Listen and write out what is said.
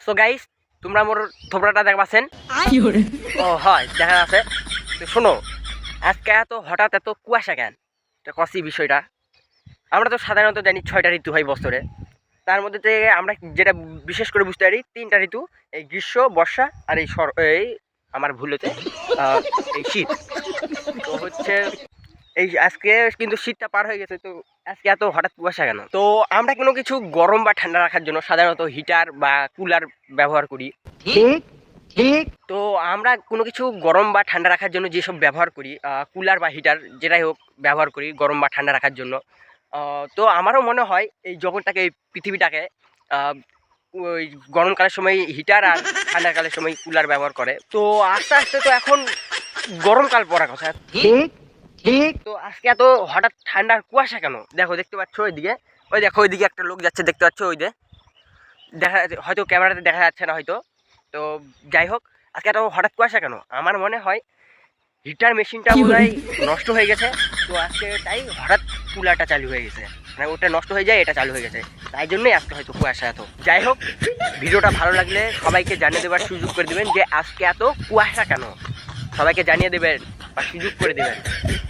So guys তোমরা মোর থোবড়াটা দেখবাছেন? ও হয় দেখা আছে তো শোনো আজকে এত হঠাৎ এত কুয়াশা কেন? এটা কষি বিষয়টা। আমরা তো সাধারণত জানি ছয়টা ঋতু হয় বছরে। তার মধ্যে থেকে আমরা যেটা বিশেষ করে বুঝতে পারি তিনটা ঋতু এই গ্রীষ্ম বর্ষা আর এই শর এই আমার ভুল হতে আহ, এই শীত। তো হচ্ছে এই আজকে কিন্তু শীতটা পার হয়ে গেছে তো আজকে এত হঠাৎ কুয়াশা কেন? তো আমরা কোনো কিছু গরম বা ঠান্ডা রাখার জন্য সাধারণত হিটার বা কুলার ব্যবহার করি। ঠিক ঠিক। তো আমরা কোনো কিছু গরম বা ঠান্ডা রাখার জন্য যেসব ব্যবহার করি কুলার বা হিটার যেটাই হোক ব্যবহার করি গরম বা ঠান্ডা রাখার জন্য। তো আমারও মনে হয় এই জগৎটাকে এই পৃথিবীটাকে ওই গরমকালের সময় হিটার আর ঠান্ডাকালের সময় কুলার ব্যবহার করে। তো আস্তে আস্তে তো এখন গরমকাল পড়ার কথা। ঠিক ঠিক। তো আজকে এত হঠাৎ ঠান্ডার কুয়াশা কেন? দেখো দেখতে পাচ্ছ ওইদিকে? ওই দেখো ওইদিকে একটা লোক যাচ্ছে দেখতে পাচ্ছ ওই যে? দেখা হয়তো ক্যামেরাতে দেখা যাচ্ছে না হয়তো। তো যাই হোক আজকে এত হঠাৎ কুয়াশা কেন? আমার মনে হয় হিটার মেশিনটা বোধহয় নষ্ট হয়ে গেছে। তো আজকে তাই হঠাৎ কুলারটা চালু হয়ে গেছে। মানে ওটা নষ্ট হয়ে যায় এটা চালু হয়ে গেছে। তাই জন্যই আজকে হয়তো কুয়াশা এত। যাই হোক ভিডিওটা ভালো লাগলে সবাইকে জানিয়ে দেবার সুযোগ করে দেবেন যে আজকে এত কুয়াশা কেন? সবাইকে জানিয়ে দেবেন বা সুযোগ করে দেবেন।